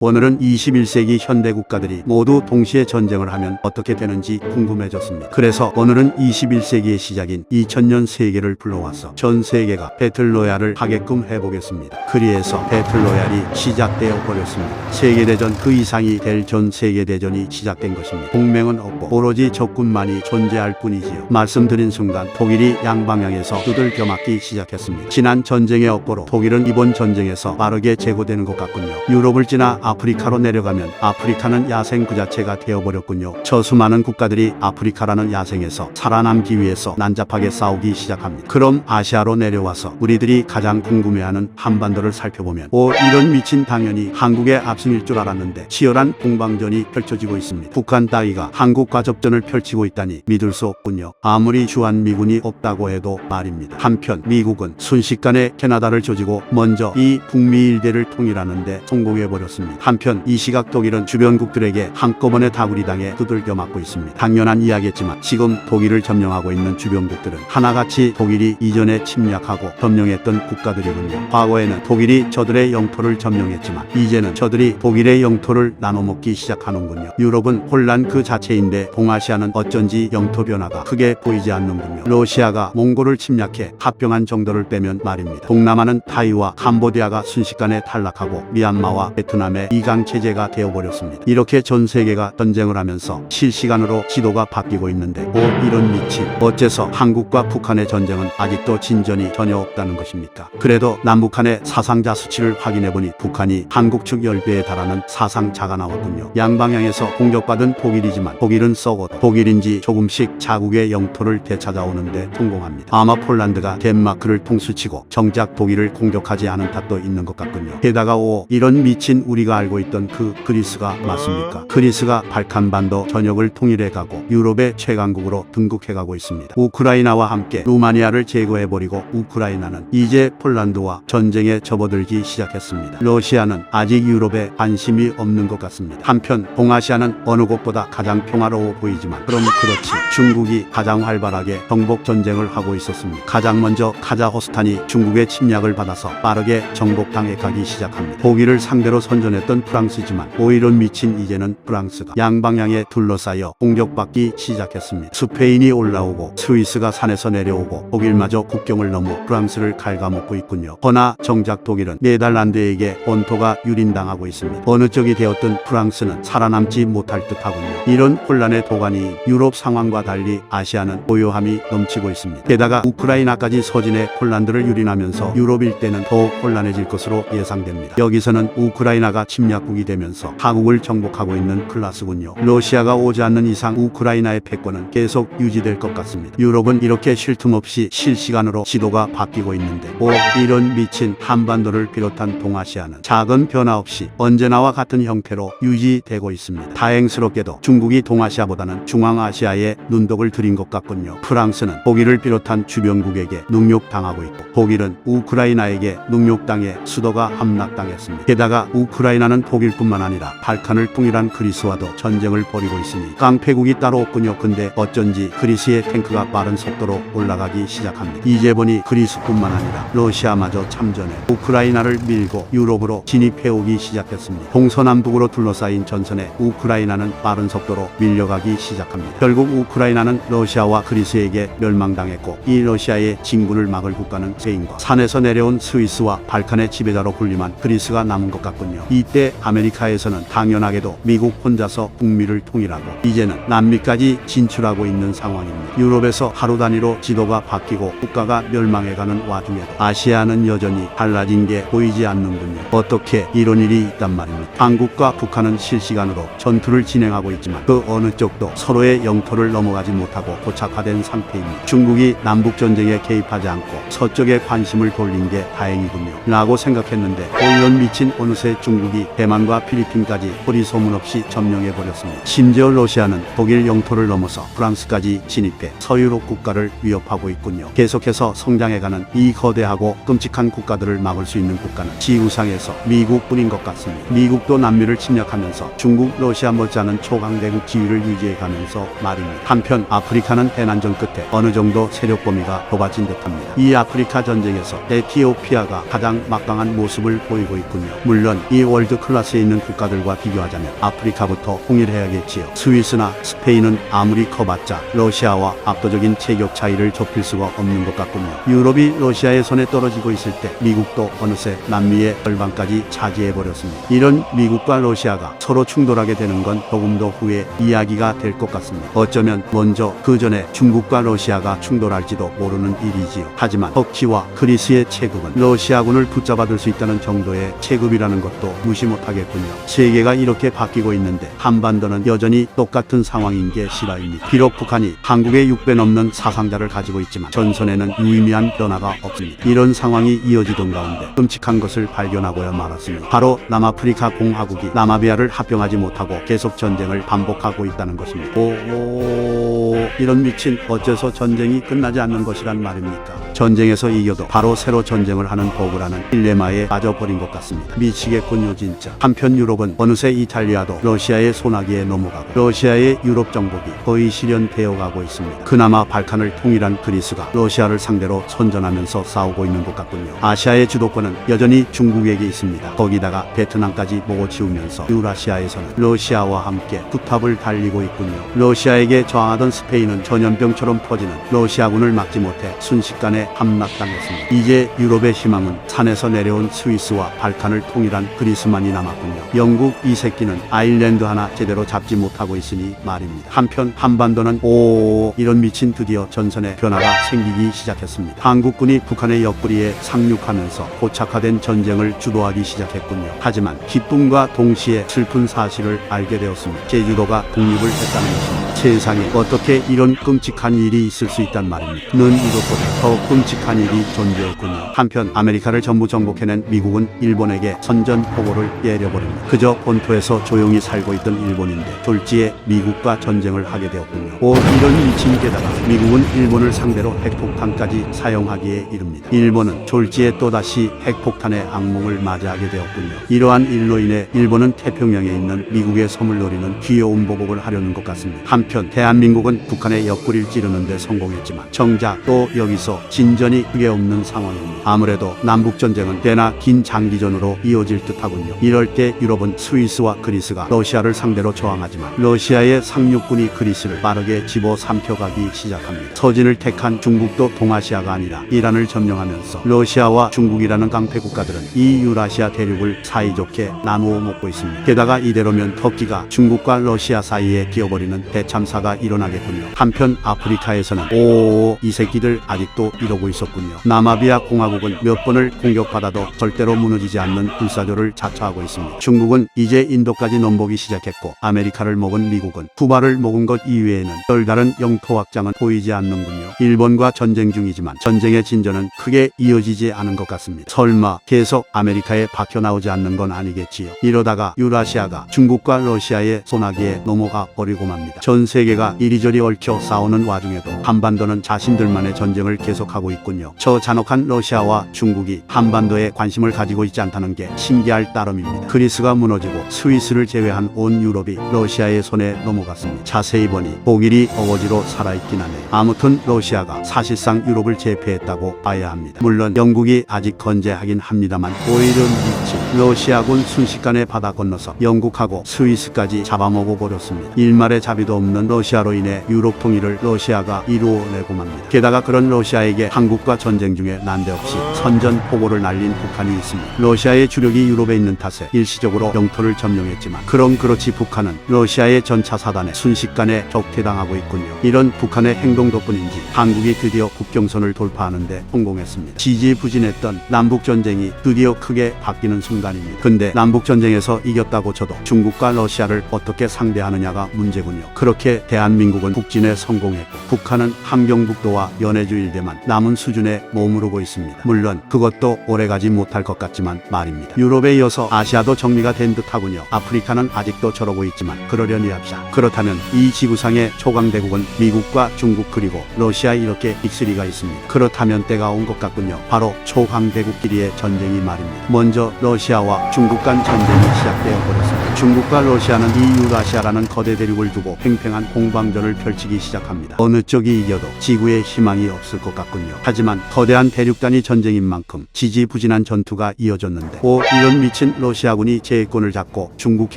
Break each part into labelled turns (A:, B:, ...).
A: 오늘은 21세기 현대 국가들이 모두 동시에 전쟁을 하면 어떻게 되는지 궁금해졌습니다. 그래서 오늘은 21세기의 시작인 2000년 세계를 불러와서 전 세계가 배틀로얄을 하게끔 해보겠습니다. 그리해서 배틀로얄이 시작되어 버렸습니다. 세계대전 그 이상이 될 전 세계대전이 시작된 것입니다. 동맹은 없고 오로지 적군만이 존재할 뿐이지요. 말씀드린 순간 독일이 양방향에서 두들겨 맞기 시작했습니다. 지난 전쟁의 업보로 독일은 이번 전쟁에서 빠르게 제거되는 것 같군요. 유럽을 지나 아프리카로 내려가면 아프리카는 야생 그 자체가 되어버렸군요. 저 수많은 국가들이 아프리카라는 야생에서 살아남기 위해서 난잡하게 싸우기 시작합니다. 그럼 아시아로 내려와서 우리들이 가장 궁금해하는 한반도를 살펴보면 오 이런 미친 당연히 한국의 압승일 줄 알았는데 치열한 공방전이 펼쳐지고 있습니다. 북한 따위가 한국과 접전을 펼치고 있다니 믿을 수 없군요. 아무리 주한 미군이 없다고 해도 말입니다. 한편 미국은 순식간에 캐나다를 조지고 먼저 이 북미 일대를 통일하는데 성공해버렸습니다. 한편 이 시각 독일은 주변국들에게 한꺼번에 다구리 당해 두들겨 맞고 있습니다. 당연한 이야기겠지만 지금 독일을 점령하고 있는 주변국들은 하나같이 독일이 이전에 침략하고 점령했던 국가들이군요. 과거에는 독일이 저들의 영토를 점령했지만 이제는 저들이 독일의 영토를 나눠먹기 시작하는군요. 유럽은 혼란 그 자체인데 동아시아는 어쩐지 영토 변화가 크게 보이지 않는군요. 러시아가 몽골을 침략해 합병한 정도를 빼면 말입니다. 동남아는 타이와 캄보디아가 순식간에 탈락하고 미얀마와 베트남 의 이강 체제가 되어버렸습니다. 이렇게 전 세계가 전쟁을 하면서 실시간으로 지도가 바뀌고 있는데 오 이런 미친 어째서 한국과 북한의 전쟁은 아직도 진전이 전혀 없다는 것입니까? 그래도 남북한의 사상자 수치를 확인해보니 북한이 한국 측 10배에 달하는 사상자가 나왔군요. 양방향에서 공격받은 독일이지만 독일은 썩어도 독일인지 조금씩 자국의 영토를 되찾아오는데 성공합니다. 아마 폴란드가 덴마크를 통수치고 정작 독일을 공격하지 않은 탓도 있는 것 같군요. 게다가 오 이런 미친 우리가 알고 있던 그 그리스가 맞습니까? 그리스가 발칸반도 전역을 통일해 가고 유럽의 최강국으로 등극해 가고 있습니다. 우크라이나와 함께 루마니아를 제거해버리고 우크라이나는 이제 폴란드와 전쟁에 접어들기 시작했습니다. 러시아는 아직 유럽에 관심이 없는 것 같습니다. 한편 동아시아는 어느 곳보다 가장 평화로워 보이지만 그럼 그렇지 중국이 가장 활발하게 정복 전쟁을 하고 있었습니다. 가장 먼저 카자흐스탄이 중국의 침략을 받아서 빠르게 정복당해 가기 시작합니다. 독일을 상대로 선전했던 프랑스지만 오히려 미친 이제는 프랑스가 양방향에 둘러싸여 공격받기 시작했습니다. 스페인이 올라오고 스위스가 산에서 내려오고 독일마저 국경을 넘어 프랑스를 갉아먹고 있군요. 허나 정작 독일은 네덜란드에게 본토가 유린당하고 있습니다. 어느 쪽이 되었든 프랑스는 살아남지 못할 듯하군요. 이런 혼란의 도가니 유럽 상황과 달리 아시아는 고요함이 넘치고 있습니다. 게다가 우크라이나까지 서진해 폴란드를 유린하면서 유럽 일대는 더욱 혼란해질 것으로 예상됩니다. 여기서는 우크라이나가 침략국이 되면서 한국을 정복하고 있는 클라스군요. 러시아가 오지 않는 이상 우크라이나의 패권은 계속 유지될 것 같습니다. 유럽은 이렇게 쉴 틈 없이 실시간으로 지도가 바뀌고 있는데 오 이런 미친 한반도를 비롯한 동아시아는 작은 변화 없이 언제나와 같은 형태로 유지되고 있습니다. 다행스럽게도 중국이 동아시아보다는 중앙아시아에 눈독을 들인 것 같군요. 프랑스는 독일을 비롯한 주변국에게 능욕당하고 있고 독일은 우크라이나에게 능욕당해 수도가 함락당했습니다. 게다가 우크라이나 는 독일뿐만 아니라 발칸을 통일한 그리스와도 전쟁을 벌이고 있으니 깡패국이 따로 없군요. 근데 어쩐지 그리스의 탱크가 빠른 속도로 올라가기 시작합니다. 이제 보니 그리스뿐만 아니라 러시아마저 참전해 우크라이나를 밀고 유럽으로 진입해오기 시작했습니다. 동서남북으로 둘러싸인 전선에 우크라이나는 빠른 속도로 밀려가기 시작합니다. 결국 우크라이나는 러시아와 그리스에게 멸망당했고 이 러시아의 진군을 막을 국가는 스페인과 산에서 내려온 스위스와 발칸의 지배자로 군림한 그리스가 남은 것 같군요. 이때 아메리카에서는 당연하게도 미국 혼자서 북미를 통일하고 이제는 남미까지 진출하고 있는 상황입니다. 유럽에서 하루 단위로 지도가 바뀌고 국가가 멸망해가는 와중에도 아시아는 여전히 달라진 게 보이지 않는군요. 어떻게 이런 일이 있단 말입니다. 한국과 북한은 실시간으로 전투를 진행하고 있지만 그 어느 쪽도 서로의 영토를 넘어가지 못하고 고착화된 상태입니다. 중국이 남북 전쟁에 개입하지 않고 서쪽에 관심을 돌린 게 다행이군요. 라고 생각했는데 이런 미친 어느새 중국이 대만과 필리핀까지 허리 소문 없이 점령해 버렸습니다. 심지어 러시아는 독일 영토를 넘어서 프랑스까지 진입해 서유럽 국가를 위협하고 있군요. 계속해서 성장해가는 이 거대하고 끔찍한 국가들을 막을 수 있는 국가는 지구상에서 미국뿐인 것 같습니다. 미국도 남미를 침략하면서 중국, 러시아 못지않은 초강대국 지위를 유지해가면서 말입니다. 한편 아프리카는 대난전 끝에 어느 정도 세력 범위가 좁아진 듯합니다. 이 아프리카 전쟁에서 에티오피아가 가장 막강한 모습을 보이고 있군요. 물론 이 월드 월드 클래스에 있는 국가들과 비교하자면 아프리카부터 통일해야겠지요. 스위스나 스페인은 아무리 커봤자 러시아와 압도적인 체격 차이를 좁힐 수가 없는 것 같군요. 유럽이 러시아의 손에 떨어지고 있을 때 미국도 어느새 남미의 절반까지 차지해버렸습니다. 이런 미국과 러시아가 서로 충돌하게 되는 건 조금 더 후에 이야기가 될 것 같습니다. 어쩌면 먼저 그 전에 중국과 러시아가 충돌할지도 모르는 일이지요. 하지만 터키와 그리스의 체급은 러시아군을 붙잡아둘 수 있다는 정도의 체급이라는 것도 무시 못하겠군요. 세계가 이렇게 바뀌고 있는데 한반도는 여전히 똑같은 상황인 게 실화입니다. 비록 북한이 한국의 6배 넘는 사상자를 가지고 있지만 전선에는 유의미한 변화가 없습니다. 이런 상황이 이어지던 가운데 끔찍한 것을 발견하고야 말았습니다. 바로 남아프리카 공화국이 나마비아를 합병하지 못하고 계속 전쟁을 반복하고 있다는 것입니다. 오, 오 이런 미친 어째서 전쟁이 끝나지 않는 것이란 말입니까? 전쟁에서 이겨도 바로 새로 전쟁을 하는 도구라는 딜레마에 빠져버린 것 같습니다. 미치겠군요 진 짜. 한편 유럽은 어느새 이탈리아도 러시아의 소나기에 넘어가고 러시아의 유럽 정복이 거의 실현되어 가고 있습니다. 그나마 발칸을 통일한 그리스가 러시아를 상대로 선전하면서 싸우고 있는 것 같군요. 아시아의 주도권은 여전히 중국에게 있습니다. 거기다가 베트남까지 먹어치우면서 유라시아에서는 러시아와 함께 부탑을 달리고 있군요. 러시아에게 저항하던 스페인은 전염병처럼 퍼지는 러시아군을 막지 못해 순식간에 함락당했습니다. 이제 유럽의 희망은 산에서 내려온 스위스와 발칸을 통일한 그리스만 이 남았군요. 영국 이 새끼는 아일랜드 하나 제대로 잡지 못하고 있으니 말입니다. 한편 한반도는 오 이런 미친 드디어 전선에 변화가 생기기 시작했습니다. 한국군이 북한의 옆구리에 상륙하면서 고착화된 전쟁을 주도하기 시작했군요. 하지만 기쁨과 동시에 슬픈 사실을 알게 되었습니다. 제주도가 독립을 했다는 것입니다. 세상에 어떻게 이런 끔찍한 일이 있을 수 있단 말입니다. 는 이것보다 더 끔찍한 일이 존재했군요. 한편 아메리카를 전부 정복해낸 미국은 일본에게 선전포고를 내려버립니다. 그저 본토에서 조용히 살고 있던 일본인데 졸지에 미국과 전쟁을 하게 되었군요. 오 이런 미친 게다가 미국은 일본을 상대로 핵폭탄까지 사용하기에 이릅니다. 일본은 졸지에 또다시 핵폭탄의 악몽을 맞이하게 되었군요. 이러한 일로 인해 일본은 태평양에 있는 미국의 섬을 노리는 귀여운 보복을 하려는 것 같습니다. 한편 대한민국은 북한의 옆구리를 찌르는데 성공했지만 정작 또 여기서 진전이 크게 없는 상황입니다. 아무래도 남북 전쟁은 꽤나 긴 장기전으로 이어질 듯하군요. 이럴 때 유럽은 스위스와 그리스가 러시아를 상대로 저항하지만 러시아의 상륙군이 그리스를 빠르게 집어 삼켜가기 시작합니다. 서진을 택한 중국도 동아시아가 아니라 이란을 점령하면서 러시아와 중국이라는 깡패 국가들은 이 유라시아 대륙을 사이좋게 나누어 먹고 있습니다. 게다가 이대로면 터키가 중국과 러시아 사이에 끼어버리는 대참사가 일어나겠군요. 한편 아프리카에서는 오이 새끼들 아직도 이러고 있었군요. 나마비아 공화국은 몇 번을 공격받아도 절대로 무너지지 않는 불사조를 자처 하고 있습니다. 중국은 이제 인도까지 넘보기 시작했고 아메리카를 먹은 미국은 쿠바를 먹은 것 이외에는 별다른 영토 확장은 보이지 않는군요. 일본과 전쟁 중이지만 전쟁의 진전은 크게 이어지지 않은 것 같습니다. 설마 계속 아메리카에 박혀 나오지 않는 건 아니겠지요. 이러다가 유라시아가 중국과 러시아의 소나기에 넘어가 버리고 맙니다. 전 세계가 이리저리 얽혀 싸우는 와중에도 한반도는 자신들만의 전쟁을 계속하고 있군요. 저 잔혹한 러시아와 중국이 한반도에 관심을 가지고 있지 않다는 게 신기할 따름 입니다. 그리스가 무너지고 스위스를 제외한 온 유럽이 러시아의 손에 넘어갔습니다. 자세히 보니 독일이 어거지로 살아있긴 하네. 아무튼 러시아가 사실상 유럽을 제패했다고 봐야 합니다. 물론 영국이 아직 건재하긴 합니다만 오히려 미친 러시아군 순식간에 바다 건너서 영국하고 스위스까지 잡아먹어 버렸습니다. 일말의 자비도 없는 러시아로 인해 유럽 통일을 러시아가 이루어내고 맙니다. 게다가 그런 러시아에게 한국과 전쟁 중에 난데없이 선전포고를 날린 북한이 있습니다. 러시아의 주력이 유럽에 있는 탓에 일시적으로 영토를 점령했지만 그럼 그렇지 북한은 러시아의 전차 사단에 순식간에 적대당하고 있군요. 이런 북한의 행동 덕분인지 한국이 드디어 국경선을 돌파하는데 성공했습니다. 지지부진했던 남북 전쟁이 드디어 크게 바뀌는 순간입니다. 근데 남북 전쟁에서 이겼다고 쳐도 중국과 러시아를 어떻게 상대하느냐가 문제군요. 그렇게 대한민국은 북진에 성공했고 북한은 함경북도와 연해주 일대만 남은 수준에 머무르고 있습니다. 물론 그것도 오래가지 못할 것 같지만 말입니다. 유럽에 이 아시아도 정리가 된 듯하군요. 아프리카는 아직도 저러고 있지만 그러려니 합시다. 그렇다면 이 지구상의 초강대국은 미국과 중국 그리고 러시아 이렇게 빅리가 있습니다. 그렇다면 때가 온 것 같군요. 바로 초강대국끼리의 전쟁이 말입니다. 먼저 러시아와 중국 간 전쟁이 시작되어 버렸습니다. 중국과 러시아는 이 유라시아라는 거대 대륙을 두고 팽팽한 공방전을 펼치기 시작합니다. 어느 쪽이 이겨도 지구에 희망이 없을 것 같군요. 하지만 거대한 대륙 단위 전쟁인 만큼 지지부진한 전투가 이어졌는데 오 이런 미친 러시아군이 제해권을 잡고 중국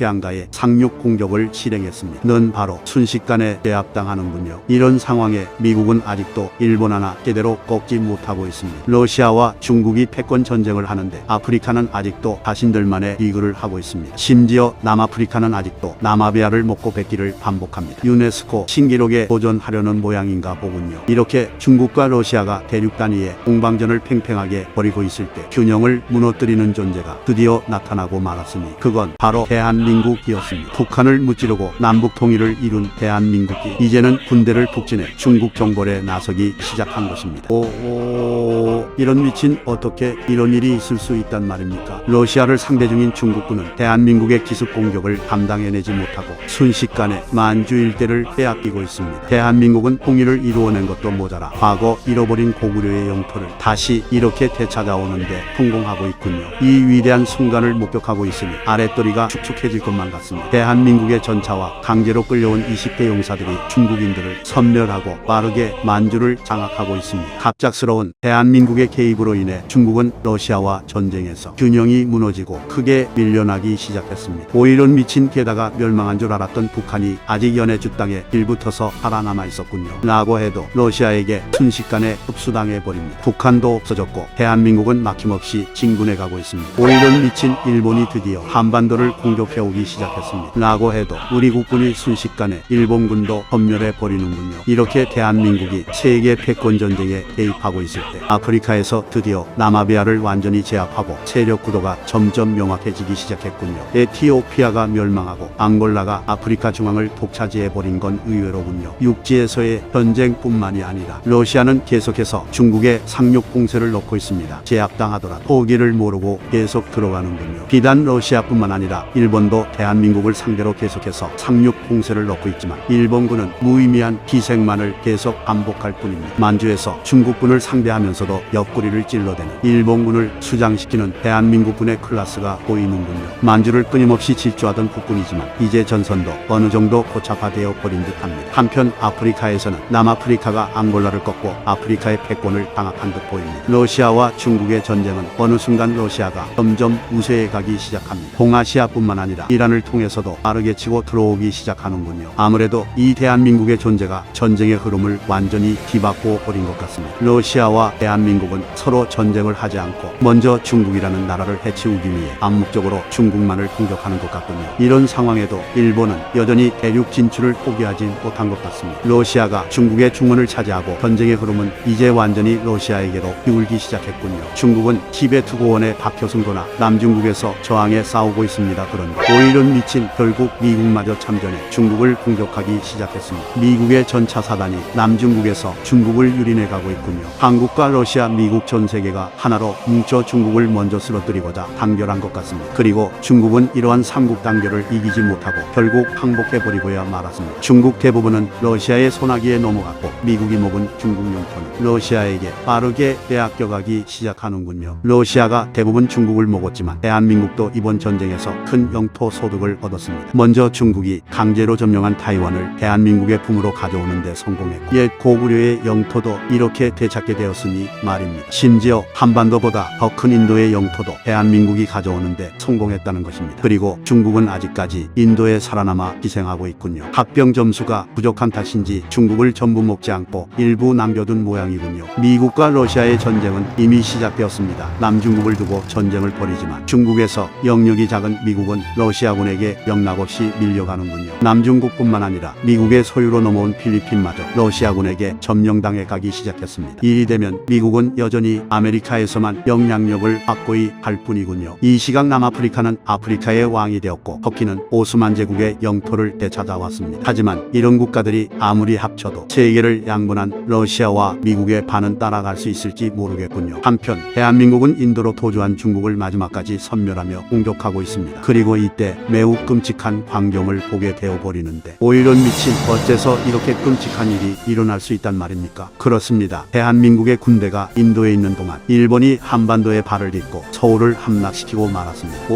A: 해안가에 상륙 공격을 실행했습니다. 는 바로 순식간에 제압당하는군요. 이런 상황에 미국은 아직도 일본 하나 제대로 꺾지 못하고 있습니다. 러시아와 중국이 패권 전쟁을 하는데 아프리카는 아직도 자신들만의 리그를 하고 있습니다. 심지어 남아프리카는 아직도 남아비아를 먹고 뱉기를 반복합니다. 유네스코 신기록에 도전하려는 모양인가 보군요. 이렇게 중국과 러시아가 대륙 단위의 공방전을 팽팽하게 벌이고 있을 때 균형을 무너뜨리는 존재가 드디어 나타 나고 말았으니 그건 바로 대한민국이었습니다. 북한을 무찌르고 남북 통일을 이룬 대한민국이 이제는 군대를 북진해 중국 정벌에 나서기 시작한 것입니다. 오, 오 이런 미친 어떻게 이런 일이 있을 수 있단 말입니까? 러시아를 상대 중인 중국군은 대한민국의 기습 공격을 감당해내지 못하고 순식간에 만주 일대를 빼앗기고 있습니다. 대한민국은 통일을 이루어낸 것도 모자라 과거 잃어버린 고구려의 영토를 다시 이렇게 되찾아오는데 성공하고 있군요. 이 위대한 순간을 목격하고 있으니 아랫도리가 축축해질 것만 같습니다. 대한민국의 전차와 강제로 끌려온 20대 용사들이 중국인들을 섬멸하고 빠르게 만주를 장악하고 있습니다. 갑작스러운 대한민국의 개입으로 인해 중국은 러시아와 전쟁에서 균형이 무너지고 크게 밀려나기 시작했습니다. 오일은 미친 게다가 멸망한 줄 알았던 북한이 아직 연해주 땅에 빌붙어서 살아남아 있었군요. 라고 해도 러시아에게 순식간에 흡수당해 버립니다. 북한도 없어졌고 대한민국은 막힘없이 진군해 가고 있습니다. 오일은 미친 일본이 드디어 한반도를 공격해오기 시작했습니다. 라고 해도 우리 국군이 순식간에 일본군도 섬멸해 버리는군요. 이렇게 대한민국이 세계 패권 전쟁에 개입하고 있을 때 아프리카에서 드디어 남아비아를 완전히 제압하고 세력 구도가 점점 명확해지기 시작했군요. 에티오피아가 멸망하고 앙골라가 아프리카 중앙을 독차지해 버린 건 의외로군요. 육지에서의 전쟁뿐만이 아니라 러시아는 계속해서 중국의 상륙 공세를 넣고 있습니다. 제압당하더라도 포기를 모르고 계속 들어가는군요. 비단 러시아뿐만 아니라 일본도 대한민국을 상대로 계속해서 상륙 공세를 넣고 있지만 일본군은 무의미한 희생만을 계속 반복할 뿐입니다. 만주에서 중국군을 상대하면서도 옆구리를 찔러대는 일본군을 수장시키는 대한민국군의 클라스가 보이는군요. 만주를 끊임없이 질주하던 국군이지만 이제 전선도 어느 정도 고착화되어 버린 듯합니다. 한편 아프리카에서는 남아프리카가 앙골라를 꺾고 아프리카의 패권을 장악한 듯 보입니다. 러시아와 중국의 전쟁은 어느 순간 러시아가 점점 우세해 가기 시작합니다. 동아시아뿐만 아니라 이란을 통해서도 빠르게 치고 들어오기 시작하는군요. 아무래도 이 대한민국의 존재가 전쟁의 흐름을 완전히 뒤바꾸어 버린 것 같습니다. 러시아와 대한민국은 서로 전쟁을 하지 않고 먼저 중국이라는 나라를 해치우기 위해 암묵적으로 중국만을 공격하는 것 같군요. 이런 상황에도 일본은 여전히 대륙 진출을 포기하지 못한 것 같습니다. 러시아가 중국의 중원을 차지하고 전쟁의 흐름은 이제 완전히 러시아에게로 기울기 시작했군요. 중국은 티베트 고원에 박혀 숨거나 남중국 에서 저항에 싸우고 있습니다. 그런데 오일은 미친 결국 미국마저 참전해 중국을 공격하기 시작했습니다. 미국의 전차 사단이 남중국에서 중국을 유린해 가고 있군요. 한국과 러시아, 미국 전 세계가 하나로 뭉쳐 중국을 먼저 쓰러뜨리고자 단결한 것 같습니다. 그리고 중국은 이러한 삼국 단결을 이기지 못하고 결국 항복해버리고야 말았습니다. 중국 대부분은 러시아의 소나기에 넘어갔고 미국이 먹은 중국 영토는 러시아에게 빠르게 빼앗겨가기 시작하는군요. 러시아가 대부분 중국을 먹었지만 대한 민국도 이번 전쟁에서 큰 영토 소득을 얻었습니다. 먼저 중국이 강제로 점령한 타이완을 대한민국의 품으로 가져오는 데 성공했고 옛 고구려의 영토도 이렇게 되찾게 되었으니 말입니다. 심지어 한반도보다 더 큰 인도의 영토도 대한민국이 가져오는 데 성공했다는 것입니다. 그리고 중국은 아직까지 인도에 살아남아 희생하고 있군요. 합병 점수가 부족한 탓인지 중국을 전부 먹지 않고 일부 남겨둔 모양이군요. 미국과 러시아의 전쟁은 이미 시작되었습니다. 남중국을 두고 전쟁을 벌이지만 중국 에서 영역이 작은 미국은 러시아군에게 영락 없이 밀려가는군요. 남중국뿐만 아니라 미국의 소유로 넘어온 필리핀마저 러시아군에게 점령당해 가기 시작했습니다. 일이 되면 미국은 여전히 아메리카에서만 영향력을 확고히 할 뿐이군요. 이 시각 남아프리카는 아프리카의 왕이 되었고 터키는 오스만 제국의 영토를 되찾아왔습니다. 하지만 이런 국가들이 아무리 합쳐도 세계를 양분한 러시아와 미국의 반은 따라갈 수 있을지 모르겠군요. 한편 대한민국은 인도로 도주한 중국을 마지막까지 섬 멸하며 공격하고 있습니다. 그리고 이때 매우 끔찍한 광경을 보게 되어 버리는데 오히려 미친 어째서 이렇게 끔찍한 일이 일어날 수 있단 말입니까? 그렇습니다. 대한민국의 군대가 인도에 있는 동안 일본이 한반도에 발을 딛고 서울을 함락시키고 말았습니다.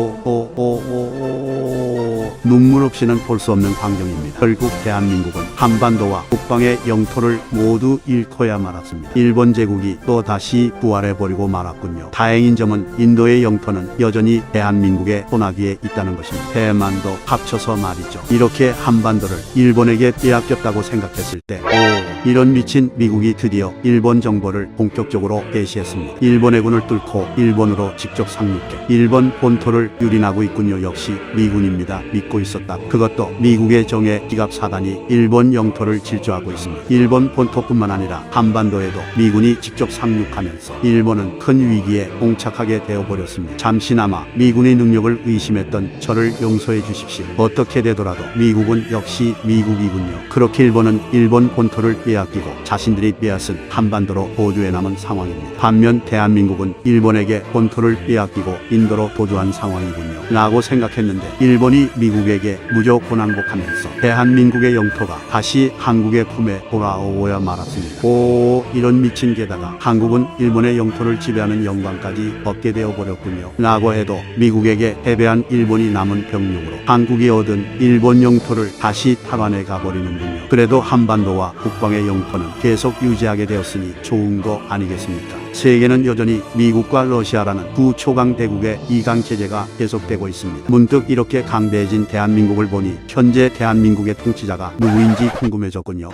A: 오오오오오 눈물 없이는 볼 수 없는 광경입니다. 결국 대한민국은 한반도와 북방의 영토를 모두 잃고야 말았습니다. 일본 제국이 또 다시 부활해 버리고 말았군요. 다행인 점은 인도의 영토는 여전히 대한민국의 소나기에 있다는 것입니다. 대만도 합쳐서 말이죠. 이렇게 한반도를 일본에게 빼앗겼다고 생각했을 때, 오, 이런 미친 미국이 드디어 일본 정보를 본격적으로 개시했습니다. 일본 해군을 뚫고 일본으로 직접 상륙해 일본 본토를 유린하고 있군요. 역시 미군입니다. 믿고 있었다. 그것도 미국의 정예 기갑 사단이 일본 영토를 질주하고 있습니다. 일본 본토뿐만 아니라 한반도에도 미군이 직접 상륙하면서 일본은 큰 위기에 봉착하게 되어버렸습니다. 잠시나마 미군의 능력을 의심했던 저를 용서해 주십시오. 어떻게 되더라도 미국은 역시 미국이군요. 그렇게 일본은 일본 본토를 빼앗기고 자신들이 빼앗은 한반도로 보조해 남은 상황입니다. 반면 대한민국은 일본에게 본토를 빼앗기고 인도로 도주한 상황이군요. 라고 생각했는데 일본이 미국에게 무조건 항복하면서 대한민국의 영토가 다시 한국의 품에 돌아오야 말았습니다. 오 이런 미친 게다가 한국은 일본의 영토를 지배하는 영광까지 얻게 되어 버렸군요. 라고 해도 미국에게 패배한 일본이 남은 병력으로 한국이 얻은 일본 영토를 다시 탈환해 가버리는군요. 그래도 한반도와 북방의 영토는 계속 유지하게 되었으니 좋은 거 아니겠습니까? 세계는 여전히 미국과 러시아라는 두 초강 대국의 이강 체제가 계속되고 있습니다. 문득 이렇게 강대해진 대한민국을 보니 현재 대한민국의 통치자가 누구인지 궁금해졌군요.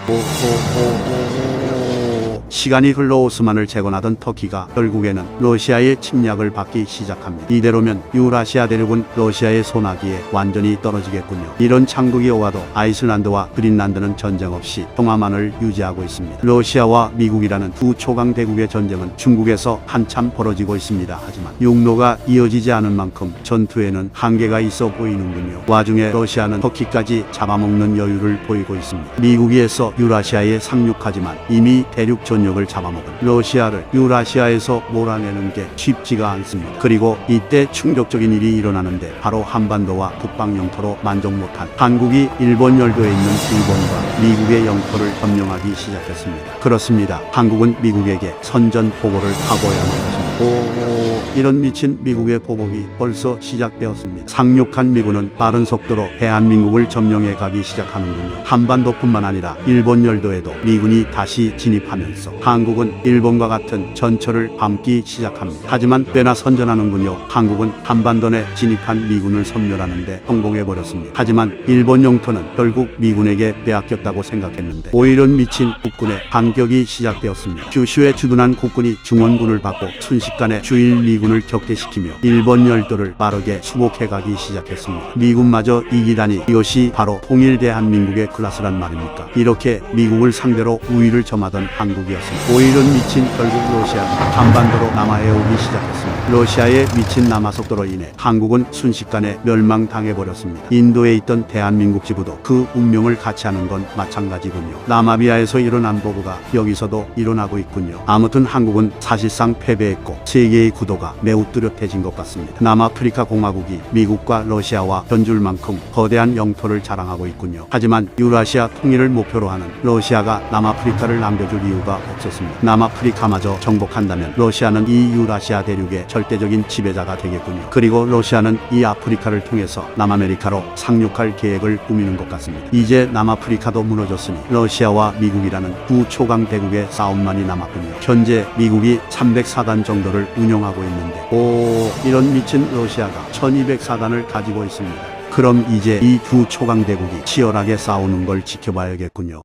A: 시간이 흘러 오스만을 재건하던 터키가 결국에는 러시아의 침략을 받기 시작합니다. 이대로면 유라시아 대륙은 러시아의 소나기에 완전히 떨어지겠군요. 이런 창국이 오와도 아이슬란드와 그린란드는 전쟁 없이 평화만을 유지하고 있습니다. 러시아와 미국이라는 두 초강 대국의 전쟁은 중국에서 한참 벌어지고 있습니다. 하지만 육로가 이어지지 않은 만큼 전투에는 한계가 있어 보이는군요. 와중에 러시아는 터키까지 잡아먹는 여유를 보이고 있습니다. 미국에서 유라시아에 상륙하지만 이미 대륙 전 역을 잡아먹은 러시아를 유라시아에서 몰아내는 게 쉽지가 않습니다. 그리고 이때 충격적인 일이 일어나는데 바로 한반도와 북방 영토로 만족 못한 한국이 일본 열도에 있는 일본과 미국의 영토를 점령하기 시작했습니다. 그렇습니다. 한국은 미국에게 선전 보고를 하고야만 했습니다. 오, 이런 미친 미국의 보복이 벌써 시작되었습니다. 상륙한 미군은 빠른 속도로 대한민국을 점령해 가기 시작하는군요. 한반도뿐만 아니라 일본 열도에도 미군이 다시 진입하면서 한국은 일본과 같은 전철을 밟기 시작합니다. 하지만 꽤나 선전하는군요. 한국은 한반도 내 진입한 미군을 섬멸하는데 성공해버렸습니다. 하지만 일본 영토는 결국 미군에게 빼앗겼다고 생각했는데 오히려 미친 국군의 반격이 시작되었습니다. 규슈에 주둔한 국군이 중원군을 받고 순식 간에 주일 미군을 격퇴시키며 일본 열도를 빠르게 수복해가기 시작했습니다. 미군마저 이기다니 이것이 바로 통일 대한민국의 클라스란 말입니까? 이렇게 미국을 상대로 우위를 점하던 한국이었습니다. 오히려 미친 결국 러시아가 한반도로 남하해 오기 시작했습니다. 러시아의 미친 남하 속도로 인해 한국은 순식간에 멸망당해버렸습니다. 인도에 있던 대한민국 지부도 그 운명을 같이 하는 건 마찬가지군요. 나마비아에서 일어난 보고가 여기서도 일어나고 있군요. 아무튼 한국은 사실상 패배했고 세계의 구도가 매우 뚜렷해진 것 같습니다. 남아프리카 공화국이 미국과 러시아와 견줄 만큼 거대한 영토를 자랑하고 있군요. 하지만 유라시아 통일을 목표로 하는 러시아가 남아프리카를 남겨줄 이유가 없었습니다. 남아프리카마저 정복한다면 러시아는 이 유라시아 대륙의 절대적인 지배자가 되겠군요. 그리고 러시아는 이 아프리카를 통해서 남아메리카로 상륙할 계획을 꾸미는 것 같습니다. 이제 남아프리카도 무너졌으니 러시아와 미국이라는 두 초강 대국의 싸움만이 남았군요. 현재 미국이 304단 정도를 운영하고 있는데 오 이런 미친 러시아가 1204단을 가지고 있습니다. 그럼 이제 이 두 초강 대국이 치열하게 싸우는 걸 지켜봐야겠군요.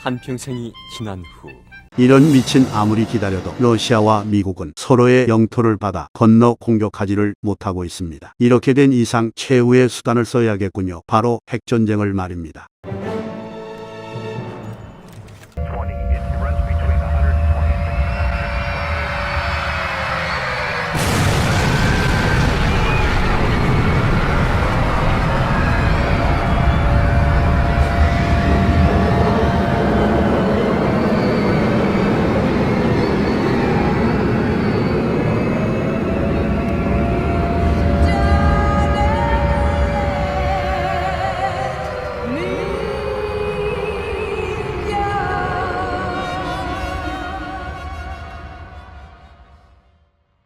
B: 한평생이 지난 후
A: 이런 미친 아무리 기다려도 러시아와 미국은 서로의 영토를 받아 건너 공격하지를 못하고 있습니다. 이렇게 된 이상 최후의 수단을 써야겠군요. 바로 핵전쟁을 말입니다.